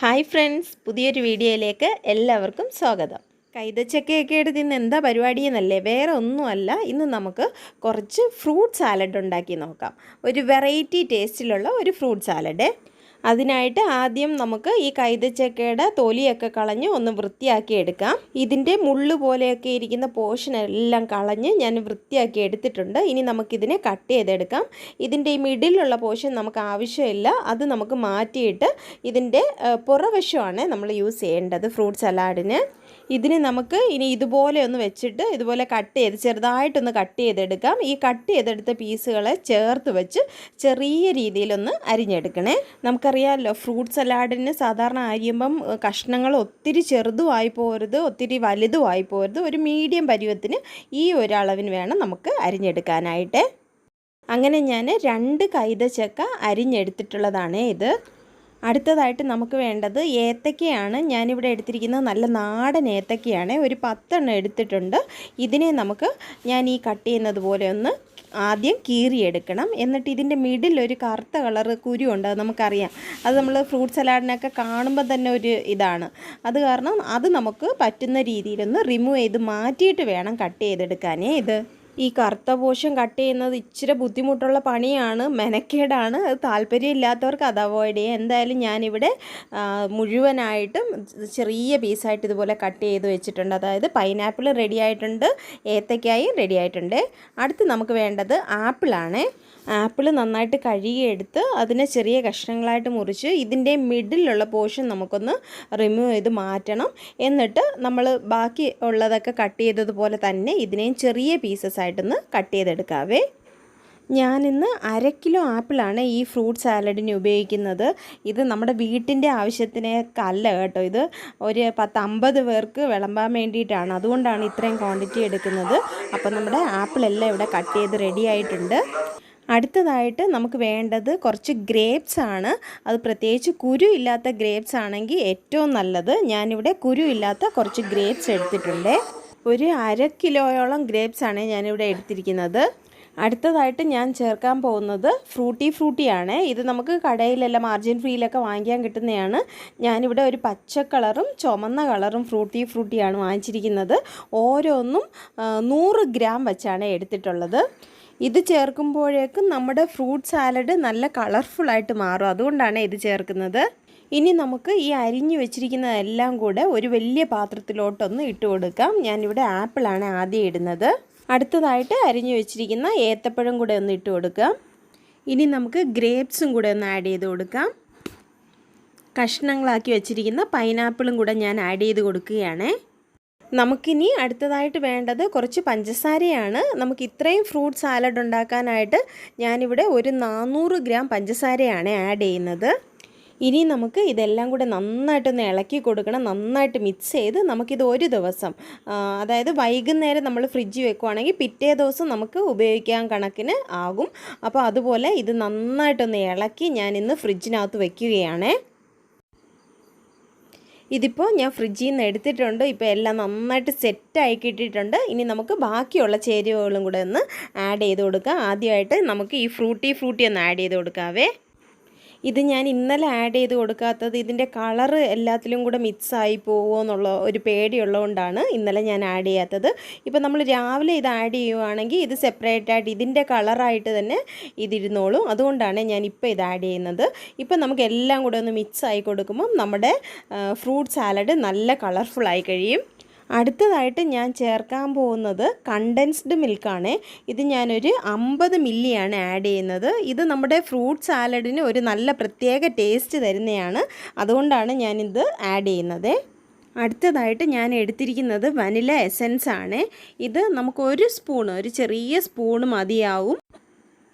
Hi friends പുതിയൊരു വീഡിയോയിലേക്ക് എല്ലാവർക്കും സ്വാഗതം. കൈതച്ചക്കയൊക്കെ എടുത്ത് ഇന്ന് എന്താ പരിപാടി എന്നല്ലേ? വേറെ ഒന്നുമല്ല. ഇന്ന് നമുക്ക് കുറച്ച് ഫ്രൂട്ട് സാലഡ് ഉണ്ടാക്കി നോക്കാം. ഒരു വെറൈറ്റി ടേസ്റ്റിലുള്ള ഒരു ഫ്രൂട്ട് സാലഡ്. അതിനായിട്ട് ആദ്യം നമുക്ക് ഈ കൈതച്ചക്കയുടെ തൊലിയൊക്കെ കളഞ്ഞ് ഒന്ന് വൃത്തിയാക്കി എടുക്കാം. ഇതിന്റെ മുള്ള് പോലെയൊക്കെ ഇരിക്കുന്ന പോർഷൻ എല്ലാം കളഞ്ഞ് ഞാൻ വൃത്തിയാക്കി എടുത്തിട്ടുണ്ട്. ഇനി നമുക്കിതിനെ കട്ട് ചെയ്തെടുക്കാം. ഇതിന്റെ ഈ മിഡിലുള്ള പോർഷൻ നമുക്ക് ആവശ്യമില്ല. അത് നമുക്ക് മാറ്റിയിട്ട് ഇതിന്റെ പുറവശമാണ് നമ്മൾ യൂസ് ചെയ്യേണ്ടത് ഫ്രൂട്ട് സലാഡിന് ഇതിന് നമുക്ക് ഇനി ഇതുപോലെ ഒന്ന് വെച്ചിട്ട് ഇതുപോലെ കട്ട് ചെയ്ത് ചെറുതായിട്ടൊന്ന് കട്ട് ചെയ്തെടുക്കാം. ഈ കട്ട് ചെയ്തെടുത്ത പീസുകളെ ചേർത്ത് വെച്ച് ചെറിയ രീതിയിലൊന്ന് അരിഞ്ഞെടുക്കണേ. നമുക്കറിയാമല്ലോ ഫ്രൂട്ട് സലാഡിന് സാധാരണ അരിയുമ്പം കഷ്ണങ്ങൾ ഒത്തിരി ചെറുതുമായി പോരുത് ഒത്തിരി വലുതുമായി പോരുത് ഒരു മീഡിയം പരുവത്തിന് ഈ ഒരളവിന് വേണം നമുക്ക് അരിഞ്ഞെടുക്കാനായിട്ട്. അങ്ങനെ ഞാൻ രണ്ട് കൈതച്ചക്ക അരിഞ്ഞെടുത്തിട്ടുള്ളതാണ് ഇത്. അടുത്തതായിട്ട് നമുക്ക് വേണ്ടത് ഏത്തക്കയാണ്. ഞാനിവിടെ എടുത്തിരിക്കുന്നത് നല്ല നാടൻ ഏത്തക്കയാണ്. ഒരു പത്തെണ്ണം എടുത്തിട്ടുണ്ട്. ഇതിനെ നമുക്ക് ഞാൻ ഈ കട്ട് ചെയ്യുന്നത് പോലെ ഒന്ന് ആദ്യം കീറിയെടുക്കണം. എന്നിട്ട് ഇതിന്റെ മിഡിൽ ഒരു കറുത്ത കളർ കുരു ഉണ്ട് അത് നമുക്കറിയാം. അത് നമ്മൾ ഫ്രൂട്ട് സലാഡിനൊക്കെ കാണുമ്പോൾ തന്നെ ഒരു ഇതാണ്. അത് കാരണം അത് നമുക്ക് പറ്റുന്ന രീതിയിലൊന്ന് റിമൂവ് ചെയ്ത് മാറ്റിയിട്ട് വേണം കട്ട് ചെയ്തെടുക്കാനേ ഇത്. ഈ കറുത്ത പോഷൻ കട്ട് ചെയ്യുന്നത് ഇച്ചിരി ബുദ്ധിമുട്ടുള്ള പണിയാണ്. മെനക്കേടാണ്. അത് താല്പര്യമില്ലാത്തവർക്ക് അത് അവോയ്ഡ് ചെയ്യാം. എന്തായാലും ഞാനിവിടെ മുഴുവനായിട്ടും ചെറിയ പീസായിട്ട് ഇതുപോലെ കട്ട് ചെയ്ത് വെച്ചിട്ടുണ്ട്. അതായത് പൈനാപ്പിൾ റെഡി ആയിട്ടുണ്ട് ഏത്തക്കായും റെഡി ആയിട്ടുണ്ട്. അടുത്ത് നമുക്ക് വേണ്ടത് ആപ്പിളാണ്. ആപ്പിൾ നന്നായിട്ട് കഴുകിയെടുത്ത് അതിനെ ചെറിയ കഷ്ണങ്ങളായിട്ട് മുറിച്ച് ഇതിന്റെ മിഡിലുള്ള പോർഷൻ നമുക്കൊന്ന് റിമൂവ് ചെയ്ത് മാറ്റണം. എന്നിട്ട് നമ്മൾ ബാക്കി ഉള്ളതൊക്കെ കട്ട് ചെയ്തതുപോലെ തന്നെ ഇതിനെയും ചെറിയ പീസസ് ആയിട്ടൊന്ന് കട്ട് ചെയ്തെടുക്കാവേ. ഞാനിന്ന് അര കിലോ ആപ്പിളാണ് ഈ ഫ്രൂട്ട് സാലഡിന് ഉപയോഗിക്കുന്നത്. ഇത് നമ്മുടെ വീട്ടിന്റെ ആവശ്യത്തിനേക്കല്ല കേട്ടോ. ഇത് ഒരു പത്ത് അമ്പത് പേർക്ക് വിളമ്പാൻ വേണ്ടിയിട്ടാണ്. അതുകൊണ്ടാണ് ഇത്രയും ക്വാണ്ടിറ്റി എടുക്കുന്നത്. അപ്പോൾ നമ്മുടെ ആപ്പിളെല്ലാം ഇവിടെ കട്ട് ചെയ്ത് റെഡി ആയിട്ടുണ്ട്. അടുത്തതായിട്ട് നമുക്ക് വേണ്ടത് കുറച്ച് ഗ്രേപ്സ് ആണ്. അത് പ്രത്യേകിച്ച് കുരു ഇല്ലാത്ത ഗ്രേപ്സ് ആണെങ്കിൽ ഏറ്റവും നല്ലത്. ഞാനിവിടെ കുരു ഇല്ലാത്ത കുറച്ച് ഗ്രേപ്സ് എടുത്തിട്ടുണ്ട്. ഒരു അര കിലോയോളം ഗ്രേപ്സ് ആണ് ഞാനിവിടെ എടുത്തിരിക്കുന്നത്. അടുത്തതായിട്ട് ഞാൻ ചേർക്കാൻ പോകുന്നത് ഫ്രൂട്ടി ഫ്രൂട്ടിയാണ് ഇത് നമുക്ക് കടയിലെല്ലാം മാർജിൻ ഫ്രീയിലൊക്കെ വാങ്ങിക്കാൻ കിട്ടുന്നതാണ്. ഞാനിവിടെ ഒരു പച്ച കളറും ചുമന്ന കളറും ഫ്രൂട്ടി ഫ്രൂട്ടിയാണ് വാങ്ങിച്ചിരിക്കുന്നത്. ഓരോന്നും നൂറ് ഗ്രാം വെച്ചാണ് എടുത്തിട്ടുള്ളത്. ഇത് ചേർക്കുമ്പോഴേക്കും നമ്മുടെ ഫ്രൂട്ട് സാലഡ് നല്ല കളർഫുള്ളായിട്ട് മാറും. അതുകൊണ്ടാണ് ഇത് ചേർക്കുന്നത്. ഇനി നമുക്ക് ഈ അരിഞ്ഞു വെച്ചിരിക്കുന്നതെല്ലാം കൂടെ ഒരു വലിയ പാത്രത്തിലോട്ടൊന്ന് ഇട്ട് കൊടുക്കാം. ഞാനിവിടെ ആപ്പിളാണ് ആദ്യം ഇടുന്നത്. അടുത്തതായിട്ട് അരിഞ്ഞു വെച്ചിരിക്കുന്ന ഏത്തപ്പഴം കൂടെ ഒന്ന് ഇട്ട് കൊടുക്കാം. ഇനി നമുക്ക് ഗ്രേപ്സും കൂടെ ഒന്ന് ആഡ് ചെയ്ത് കൊടുക്കാം. കഷ്ണങ്ങളാക്കി വെച്ചിരിക്കുന്ന പൈനാപ്പിളും കൂടെ ഞാൻ ആഡ് ചെയ്ത് കൊടുക്കുകയാണ്. നമുക്കിനി അടുത്തതായിട്ട് വേണ്ടത് കുറച്ച് പഞ്ചസാരയാണ്. നമുക്ക് ഇത്രയും ഫ്രൂട്ട് സാലഡ് ഉണ്ടാക്കാനായിട്ട് ഞാനിവിടെ ഒരു നാനൂറ് ഗ്രാം പഞ്ചസാരയാണ് ആഡ് ചെയ്യുന്നത്. ഇനി നമുക്ക് ഇതെല്ലാം കൂടെ നന്നായിട്ടൊന്ന് ഇളക്കി കൊടുക്കണം നന്നായിട്ട് മിക്സ് ചെയ്ത് നമുക്കിത് ഒരു ദിവസം അതായത് വൈകുന്നേരം നമ്മൾ ഫ്രിഡ്ജ് വെക്കുവാണെങ്കിൽ പിറ്റേ ദിവസം നമുക്ക് ഉപയോഗിക്കാൻ കണക്കിന് ആകും. അപ്പോൾ അതുപോലെ ഇത് നന്നായിട്ടൊന്ന് ഇളക്കി ഞാൻ ഇന്ന് ഫ്രിഡ്ജിനകത്ത് വെക്കുകയാണേ. ഇതിപ്പോൾ ഞാൻ ഫ്രിഡ്ജിൽ നിന്ന് എടുത്തിട്ടുണ്ട്. ഇപ്പോൾ എല്ലാം നന്നായിട്ട് സെറ്റായി കിട്ടിയിട്ടുണ്ട്. ഇനി നമുക്ക് ബാക്കിയുള്ള ചേരുവകളും കൂടെ ഒന്ന് ആഡ് ചെയ്ത് കൊടുക്കാം. ആദ്യമായിട്ട് നമുക്ക് ഈ ഫ്രൂട്ടി ഫ്രൂട്ടി ഒന്ന് ആഡ് ചെയ്ത് കൊടുക്കാവേ. ഇത് ഞാൻ ഇന്നലെ ആഡ് ചെയ്ത് കൊടുക്കാത്തത് ഇതിന്റെ കളറ് എല്ലാത്തിലും കൂടെ മിക്സ് ആയി പോകുമോ എന്നുള്ള ഒരു പേടിയുള്ളതുകൊണ്ടാണ് ഇന്നലെ ഞാൻ ആഡ് ചെയ്യാത്തത്. ഇപ്പോൾ നമ്മൾ രാവിലെ ഇത് ആഡ് ചെയ്യുവാണെങ്കിൽ ഇത് സെപ്പറേറ്റ് ആയിട്ട് ഇതിന്റെ കളറായിട്ട് തന്നെ ഇതിരുന്നോളും. അതുകൊണ്ടാണ് ഞാൻ ഇപ്പോൾ ഇത് ആഡ് ചെയ്യുന്നത്. ഇപ്പം നമുക്ക് എല്ലാം കൂടെ ഒന്ന് മിക്സ് ആയി കൊടുക്കുമ്പം നമ്മുടെ ഫ്രൂട്ട് സാലഡ് നല്ല കളർഫുള്ളായി കഴിയും. അടുത്തതായിട്ട് ഞാൻ ചേർക്കാൻ പോകുന്നത് കണ്ടൻസ്ഡ് മിൽക്കാണ് ഇത് ഞാനൊരു അമ്പത് മില്ലിയാണ് ആഡ് ചെയ്യുന്നത്. ഇത് നമ്മുടെ ഫ്രൂട്ട് സാലഡിന് ഒരു നല്ല പ്രത്യേക ടേസ്റ്റ് തരുന്നതാണ് അതുകൊണ്ടാണ് ഞാനിത് ആഡ് ചെയ്യുന്നത്. അടുത്തതായിട്ട് ഞാൻ എടുത്തിരിക്കുന്നത് വനില എസൻസ് ആണ്. ഇത് നമുക്ക് ഒരു സ്പൂൺ ഒരു ചെറിയ സ്പൂൺ മതിയാവും.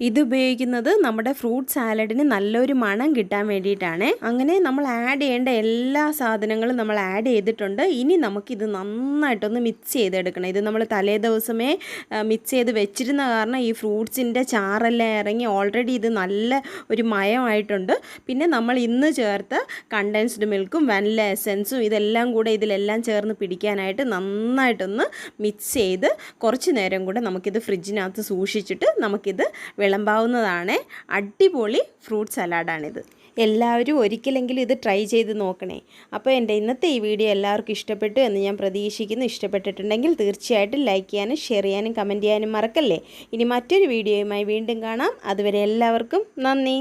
ഇത് ഉപയോഗിക്കുന്നത് നമ്മുടെ ഫ്രൂട്ട് സാലഡിന് നല്ലൊരു മണം കിട്ടാൻ വേണ്ടിയിട്ടാണ്. അങ്ങനെ നമ്മൾ ആഡ് ചെയ്യേണ്ട എല്ലാ സാധനങ്ങളും നമ്മൾ ആഡ് ചെയ്തിട്ടുണ്ട്. ഇനി നമുക്കിത് നന്നായിട്ടൊന്ന് മിക്സ് ചെയ്തെടുക്കണം. ഇത് നമ്മൾ തലേ ദിവസമേ മിക്സ് ചെയ്ത് വെച്ചിരുന്ന കാരണം ഈ ഫ്രൂട്ട്സിന്റെ ചാറെല്ലാം ഇറങ്ങി ഓൾറെഡി ഇത് നല്ല ഒരു മയമായിട്ടുണ്ട്. പിന്നെ നമ്മൾ ഇന്ന് ചേർത്ത് കണ്ടൻസ്ഡ് മിൽക്കും വനില എസൻസും ഇതെല്ലാം കൂടെ ഇതിലെല്ലാം ചേർന്ന് പിടിക്കാനായിട്ട് നന്നായിട്ടൊന്ന് മിക്സ് ചെയ്ത് കുറച്ച് നേരം കൂടെ നമുക്കിത് ഫ്രിഡ്ജിനകത്ത് സൂക്ഷിച്ചിട്ട് നമുക്കിത് വിളമ്പാവുന്നതാണ് അടിപൊളി ഫ്രൂട്ട് സലാഡാണിത്. എല്ലാവരും ഒരിക്കലെങ്കിലും ഇത് ട്രൈ ചെയ്ത് നോക്കണേ. അപ്പോൾ എന്റെ ഇന്നത്തെ ഈ വീഡിയോ എല്ലാവർക്കും ഇഷ്ടപ്പെട്ടു എന്ന് ഞാൻ പ്രതീക്ഷിക്കുന്നു. ഇഷ്ടപ്പെട്ടിട്ടുണ്ടെങ്കിൽ തീർച്ചയായിട്ടും ലൈക്ക് ചെയ്യാനും ഷെയർ ചെയ്യാനും കമന്റ് ചെയ്യാനും മറക്കല്ലേ? ഇനി മറ്റൊരു വീഡിയോയുമായി വീണ്ടും കാണാം. അതുവരെ എല്ലാവർക്കും നന്ദി.